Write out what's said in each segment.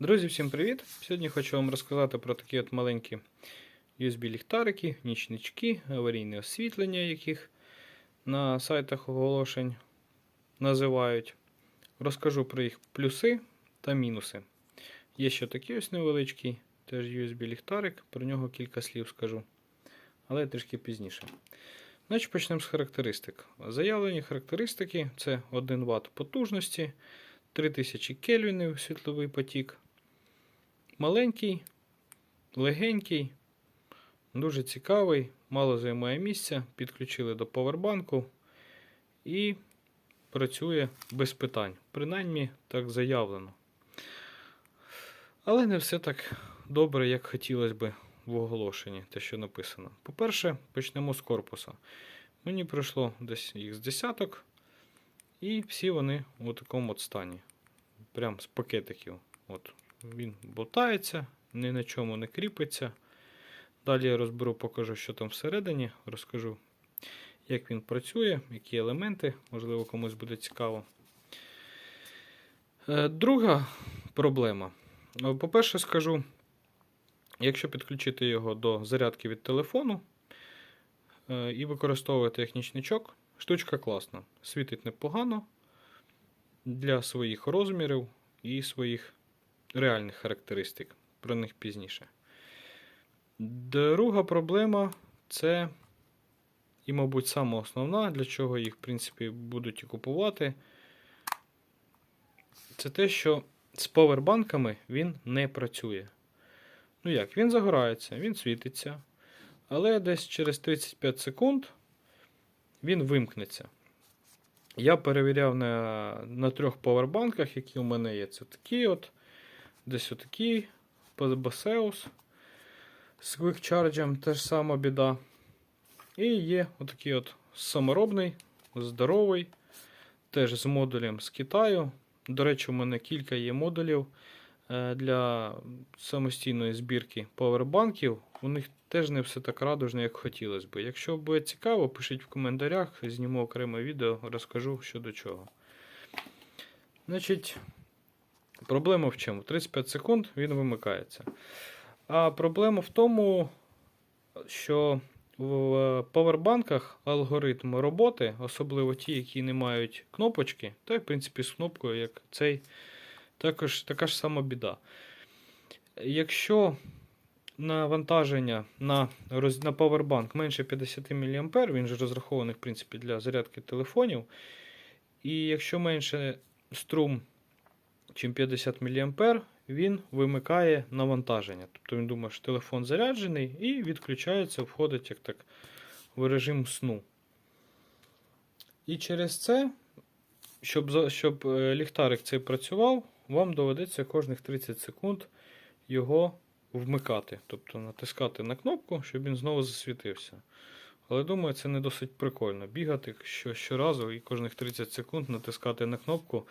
Друзі, всім привіт! Сьогодні хочу вам розказати про такі от маленькі USB-ліхтарики, нічнички, аварійне освітлення, яких на сайтах оголошень називають. Розкажу про їх плюси та мінуси. Є ще такий ось невеличкий, теж USB-ліхтарик, про нього кілька слів скажу, але трішки пізніше. Значить, почнемо з характеристик. Заявлені характеристики це 1 Вт потужності. 3000 кельвінів світловий потік. Маленький, легенький, дуже цікавий, мало займає місця. Підключили до повербанку і працює без питань. Принаймні так заявлено. Але не все так добре, як хотілося б в оголошенні, те, що написано. По-перше, почнемо з корпуса. Мені пройшло десь їх з десяток. І всі вони у такому от стані. Прям з пакетиків. От. Він болтається, ні на чому не кріпиться. Далі я розберу, покажу, що там всередині, розкажу, як він працює, які елементи, можливо, комусь буде цікаво. Е, Друга проблема. Е, По-перше, скажу, якщо підключити його до зарядки від телефону е, і використовувати як нічничок, Штучка класна. Світить непогано для своїх розмірів і своїх реальних характеристик. Про них пізніше. Друга проблема це, і, мабуть, сама основна, для чого їх, в принципі, будуть і купувати. Це те, що з повербанками він не працює. Ну як, він загорається, він світиться. Але десь через 35 секунд він вимкнеться. Я перевіряв на на трьох повербанках, які у мене є. Це такі от, десь отакі, Baseus. З Quick Charge теж сама біда. І є отакий от саморобний, здоровий, теж з модулем з Китаю. До речі, у мене кілька є модулів для самостійної збірки повербанків. У них теж не все так радужно, як хотілося б. Якщо буде цікаво, пишіть в коментарях, зніму окреме відео, розкажу що до чого. Значить, проблема в чому? 35 секунд він вимикається. А проблема в тому, що в повербанках алгоритм роботи, особливо ті, які не мають кнопочки, та в принципі з кнопкою, як цей, також така ж сама біда. Якщо навантаження на на Powerbank менше 50 мА, він же розрахований в принципі, для зарядки телефонів. І якщо менше струм, ніж 50 мА, він вимикає навантаження. Тобто він думає, що телефон заряджений і відключається, входить як так, в режим сну. І через це, щоб щоб ліхтарик цей працював, вам доведеться кожних 30 секунд його вмикати, тобто натискати на кнопку, щоб він знову засвітився. Але думаю, це не досить прикольно. Бігати що, щоразу і кожних 30 секунд натискати на кнопку.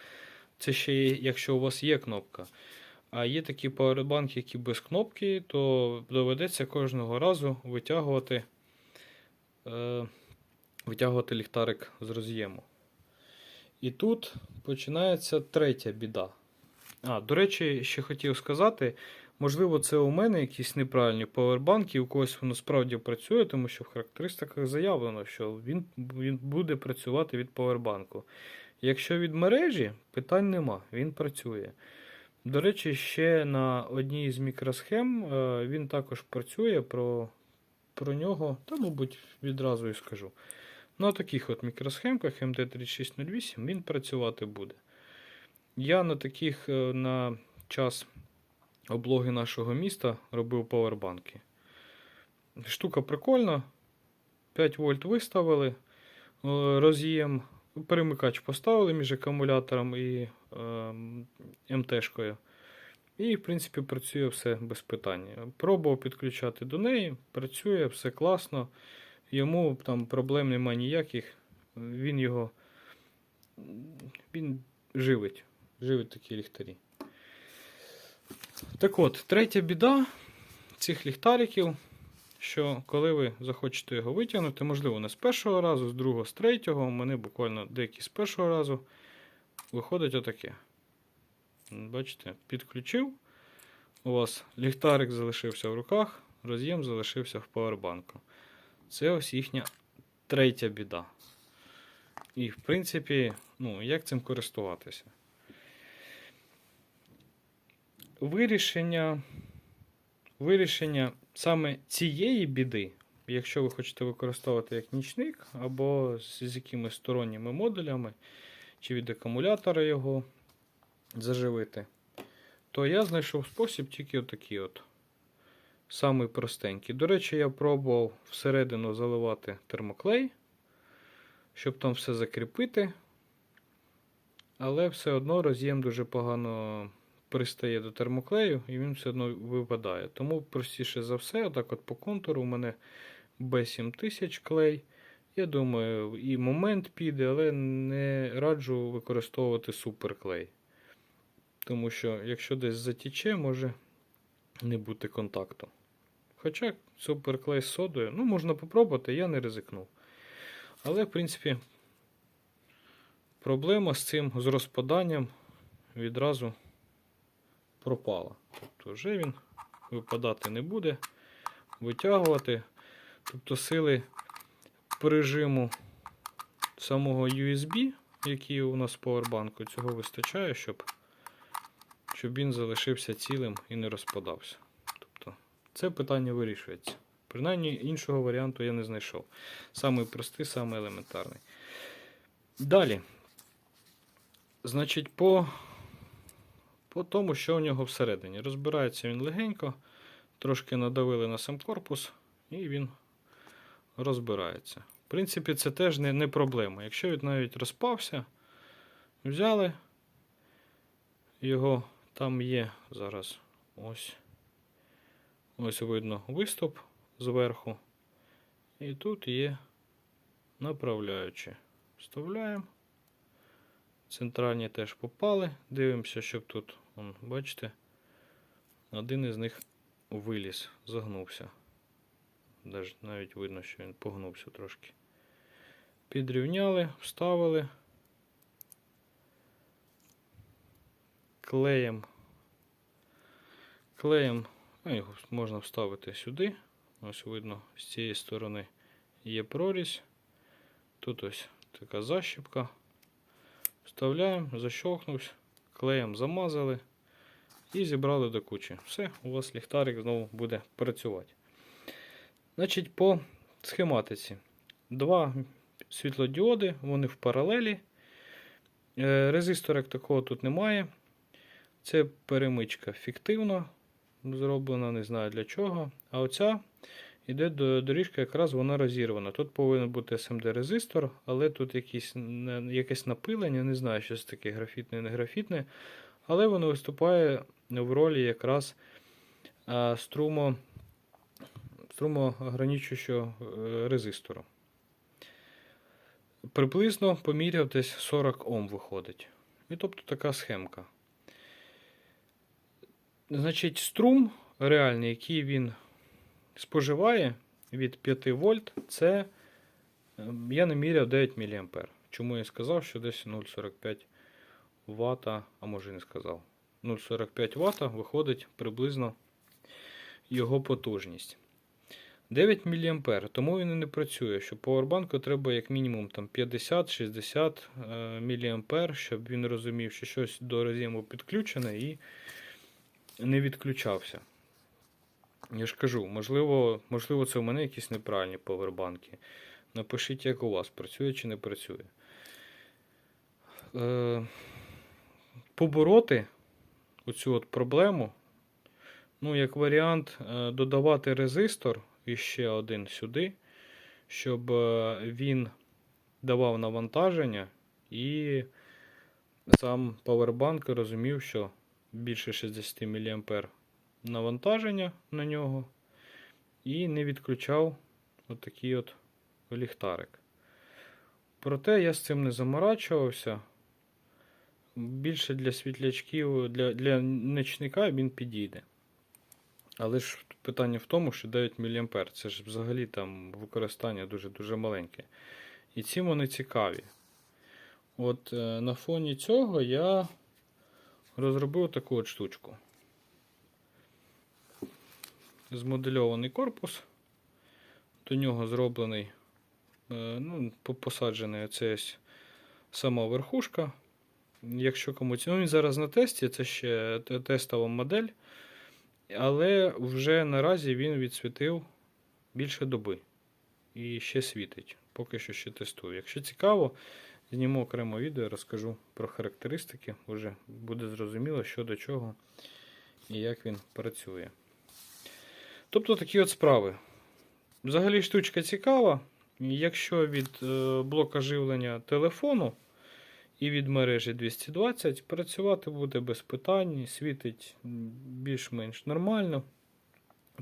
Це ще якщо у вас є кнопка. А є такі павербанки, які без кнопки, то доведеться кожного разу витягувати е, витягувати ліхтарик з роз'єму. І тут починається третя біда. А, до речі, ще хотів сказати. Можливо, це у мене якісь неправильні павербанки, у когось воно справді працює, тому що в характеристиках заявлено, що він він буде працювати від павербанку. Якщо від мережі, питань нема, він працює. До речі, ще на одній з мікросхем він також працює про про нього, та, мабуть, відразу і скажу. На таких от мікросхемках MT3608 він працювати буде. Я на таких на час облоги нашого міста робив павербанки. Штука прикольна. 5 вольт виставили, роз'єм, перемикач поставили між акумулятором і е, МТшкою. І, в принципі, працює все без питань. Пробував підключати до неї, працює, все класно. Йому там проблем немає ніяких. Він його він живить. Живить такі ліхтарі. Так от, третя біда цих ліхтариків, що коли ви захочете його витягнути, можливо, не з першого разу, з другого, з третього, у мене буквально деякі з першого разу виходить отаке. Бачите, підключив, у вас ліхтарик залишився в руках, роз'єм залишився в павербанку. Це ось їхня третя біда. І, в принципі, ну, як цим користуватися? Вирішення, вирішення саме цієї біди, якщо ви хочете використовувати як нічник, або з, якимись сторонніми модулями, чи від акумулятора його заживити, то я знайшов спосіб тільки отакий от. Самий простенький. До речі, я пробував всередину заливати термоклей, щоб там все закріпити. Але все одно роз'єм дуже погано пристає до термоклею і він все одно випадає. Тому простіше за все, отак от по контуру у мене B7000 клей. Я думаю, і момент піде, але не раджу використовувати суперклей. Тому що, якщо десь затіче, може не бути контакту. Хоча суперклей з содою, ну, можна попробувати, я не ризикнув. Але, в принципі, проблема з цим, з розпаданням відразу пропала. Тобто вже він випадати не буде, витягувати. Тобто сили прижиму самого USB, який у нас в поwerbanку, цього вистачає, щоб, щоб він залишився цілим і не розпадався. Тобто це питання вирішується. Принаймні іншого варіанту я не знайшов. Самий простий, самий елементарний. Далі. Значить, по, по тому, що у нього всередині. Розбирається він легенько, трошки надавили на сам корпус, і він розбирається. В принципі, це теж не, не проблема. Якщо він навіть розпався, взяли його, там є зараз ось. Ось видно виступ зверху. І тут є направляючі. Вставляємо. Центральні теж попали. Дивимося, щоб тут, вон, бачите, один із них виліз, загнувся. Навіть видно, що він погнувся трошки. Підрівняли, вставили. Клеєм. Клеєм Ну, його можна вставити сюди. Ось видно, з цієї сторони є прорізь. Тут ось така защіпка. Вставляємо, защовкнувся, клеєм замазали і зібрали до кучі. Все, у вас ліхтарик знову буде працювати. Значить, по схематиці. Два світлодіоди, вони в паралелі. Е, Резистора такого тут немає. Це перемичка фіктивна зроблена, не знаю для чого. А оця до доріжка, якраз вона розірвана. Тут повинен бути SMD-резистор, але тут якісь, якесь напилення, не знаю, що це таке графітне, не графітне. Але воно виступає в ролі якраз струмо, струмоограничуючого е, резистору. Приблизно поміряв десь 40 Ом виходить. І тобто така схемка. Значить, струм реальний, який він споживає від 5 вольт, це ем, я наміряв 9 мА. Чому я сказав, що десь 0,45 Вт, а може і не сказав. 0,45 Вт виходить приблизно його потужність. 9 мА, тому він і не працює, що поwerbanку треба як мінімум там 50-60 мА, щоб він розумів, що щось до роз'єму підключене і не відключався. Я ж кажу, можливо, можливо, це у мене якісь неправильні повербанки. Напишіть, як у вас, працює чи не працює. Е, побороти оцю от проблему. Ну, як варіант, е, додавати резистор і ще один сюди, щоб е, він давав навантаження і сам павербанк розумів, що більше 60 мА навантаження на нього і не відключав отакий от ліхтарик. Проте я з цим не заморачувався. Більше для світлячків, для, для ночника він підійде. Але ж питання в тому, що 9 мА це ж взагалі там використання дуже-дуже маленьке. І ці вони цікаві. От е, на фоні цього я розробив таку от штучку. Змодельований корпус. До нього зроблений, е, ну, по- посаджений оце сама верхушка. Якщо комусь. Ну, він зараз на тесті, це ще тестова модель. Але вже наразі він відсвітив більше доби. І ще світить. Поки що ще тестую. Якщо цікаво, зніму окремо відео, розкажу про характеристики. Вже буде зрозуміло, що до чого і як він працює. Тобто такі от справи. Взагалі штучка цікава. Якщо від е, блока живлення телефону і від мережі 220 працювати буде без питань, світить більш-менш нормально.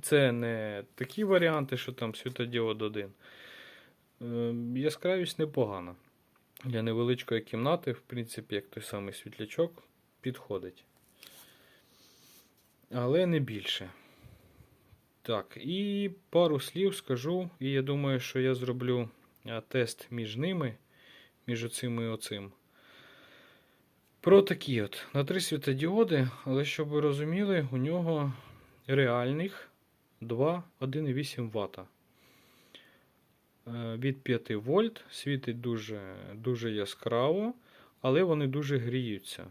Це не такі варіанти, що там світодіод один. Е, Яскравість непогана. Для невеличкої кімнати, в принципі, як той самий світлячок, підходить. Але не більше. Так, і пару слів скажу, і я думаю, що я зроблю тест між ними, між оцим і оцим. Про такі от на три світодіоди, але щоб ви розуміли, у нього реальних 2 1,8 Вт. Е, Від 5 вольт світить дуже, дуже яскраво, але вони дуже гріються.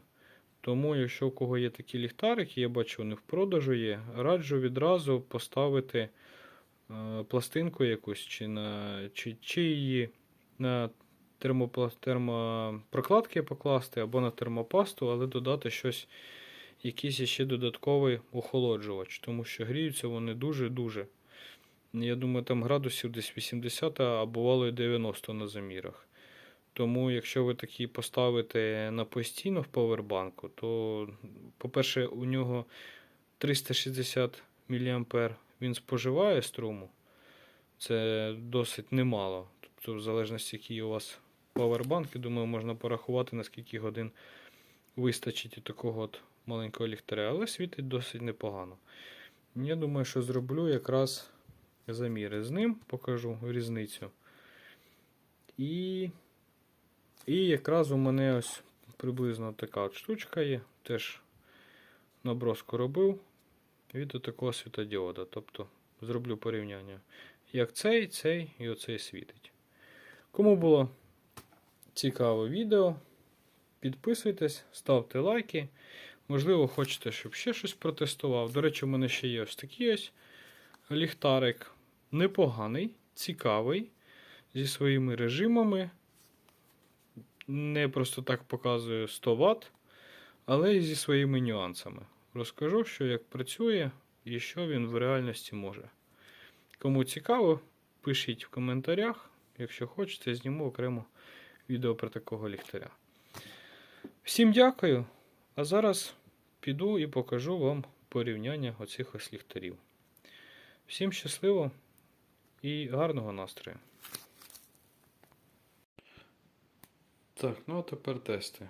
Тому, якщо у кого є такі ліхтарики, я бачу, вони в продажу є, раджу відразу поставити е, пластинку якусь, чи, на, чи, чи її на термопрокладки покласти або на термопасту, але додати щось, якийсь ще додатковий охолоджувач, тому що гріються вони дуже-дуже. Я думаю, там градусів десь 80, а бувало і 90 на замірах. Тому, якщо ви такі поставите на постійно в павербанку, то, по-перше, у нього 360 мА він споживає струму. Це досить немало. Тобто, в залежності, який у вас павербанк, я думаю, можна порахувати, на скільки годин вистачить і такого от маленького ліхтаря, але світить досить непогано. Я думаю, що зроблю якраз заміри з ним, покажу різницю. І, і якраз у мене ось приблизно така от штучка є. Теж наброску робив від такого світодіода. Тобто зроблю порівняння. Як цей, цей і оцей світить. Кому було цікаве відео, підписуйтесь, ставте лайки. Можливо, хочете, щоб ще щось протестував. До речі, у мене ще є ось такий ось ліхтарик. Непоганий, цікавий, зі своїми режимами. Не просто так показую 100 Вт, але й зі своїми нюансами. Розкажу, що як працює і що він в реальності може. Кому цікаво, пишіть в коментарях. Якщо хочете, зніму окремо відео про такого ліхтаря. Всім дякую. А зараз піду і покажу вам порівняння оцих ось ліхтарів. Всім щасливо і гарного настрою. Так, ну а тепер тести.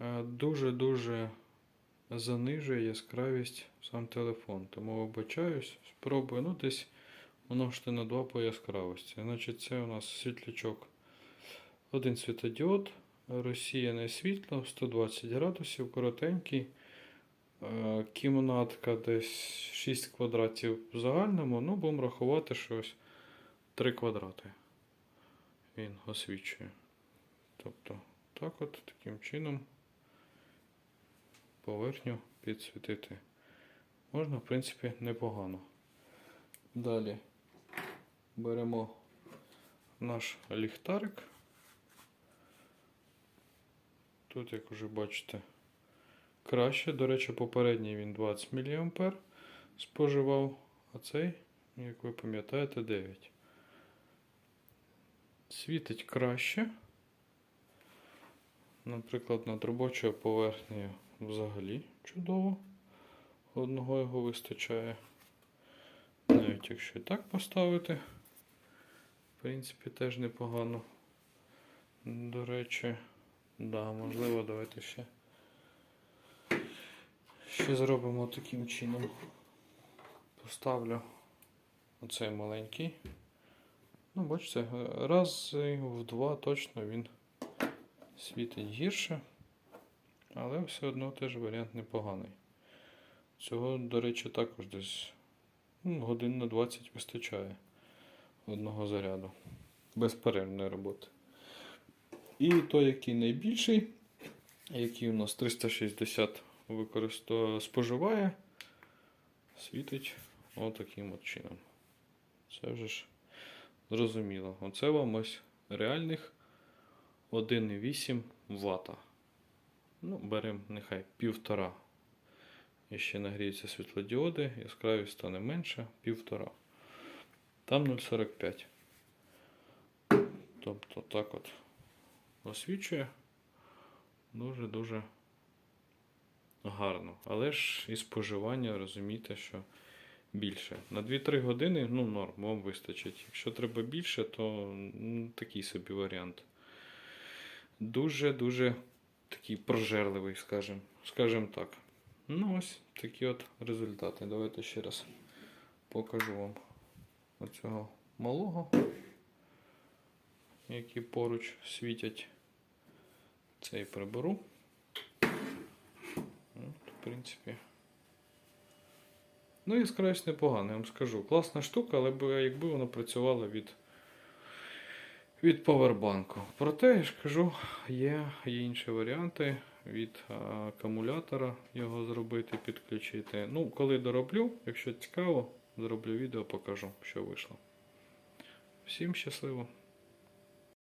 Е, Дуже-дуже занижує яскравість сам телефон. Тому вибачаюсь, спробую. Ну, десь множити на 2 по яскравості. Значить, це у нас світлячок. Один світодіод, розсіяне світло, 120 градусів, коротенький. Е, Кімнатка десь 6 квадратів в загальному, ну, будемо рахувати, що ось 3 квадрати він освічує. Тобто, так от таким чином поверхню підсвітити. Можна, в принципі, непогано. Далі беремо наш ліхтарик. Тут, як вже бачите, краще. До речі, попередній він 20 мА споживав, а цей, як ви пам'ятаєте, 9. Світить краще. Наприклад, над робочою поверхнею взагалі чудово. Одного його вистачає. Навіть якщо і так поставити, в принципі, теж непогано. До речі, да, можливо, давайте ще. Ще зробимо таким чином. Поставлю оцей маленький. Ну, бачите, раз в два точно він світить гірше, але все одно теж варіант непоганий. Цього, до речі, також десь Ну, годин на 20 вистачає одного заряду. Безперервної роботи. І той, який найбільший, який у нас 360 використо... споживає, світить отаким от чином. Це вже ж зрозуміло. Оце вам ось реальних 1,8 Вт. Ну, беремо нехай півтора. І ще нагріються світлодіоди, яскравість стане менше, півтора. Там 0,45. Тобто так от освічує дуже-дуже гарно. Але ж і споживання, розумієте, що більше. На 2-3 години ну, норм, вам вистачить. Якщо треба більше, то м, такий собі варіант. Дуже-дуже такий прожерливий, скажімо, скажімо так. Ну, ось такі от результати. Давайте ще раз покажу вам оцього малого, які поруч світять. Цей приберу. От, в принципі. Ну, яскравість непогана, я вам скажу. Класна штука, але якби вона працювала від, від повербанку. Проте, я ж кажу, є, є інші варіанти від акумулятора його зробити, підключити. Ну, коли дороблю, якщо цікаво, зроблю відео, покажу, що вийшло. Всім щасливо!